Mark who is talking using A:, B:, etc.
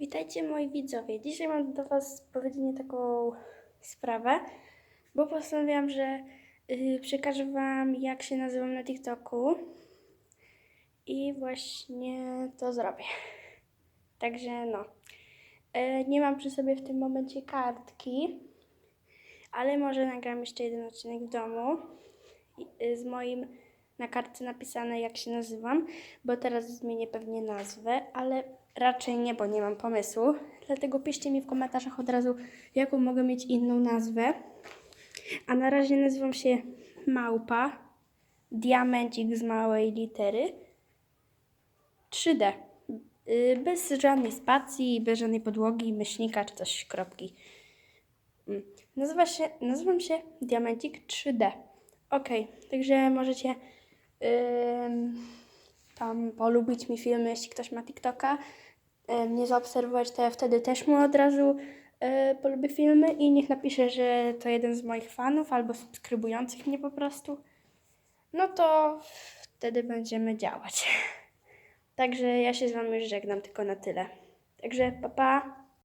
A: Witajcie moi widzowie. Dzisiaj mam do Was powiedzenie taką sprawę, bo postanowiłam, że yy, przekażę Wam jak się nazywam na TikToku i właśnie to zrobię. Także no. Yy, nie mam przy sobie w tym momencie kartki, ale może nagram jeszcze jeden odcinek w domu yy, z moim na kartce napisane jak się nazywam, bo teraz zmienię pewnie nazwę, ale raczej nie, bo nie mam pomysłu. Dlatego piszcie mi w komentarzach od razu, jaką mogę mieć inną nazwę. A na razie nazywam się Małpa, Diamencik z małej litery, 3D. Yy, Bez żadnej spacji, bez żadnej podłogi, myślnika czy coś, kropki. Mm. Nazywa się, nazywam się Diamencik 3D. Ok, także możecie tam polubić mi filmy, jeśli ktoś ma TikToka, mnie zaobserwować, to ja wtedy też mu od razu y, polubię filmy i niech napisze, że to jeden z moich fanów albo subskrybujących mnie po prostu. No to wtedy będziemy działać. Także ja się z wami już żegnam tylko na tyle. Także pa pa.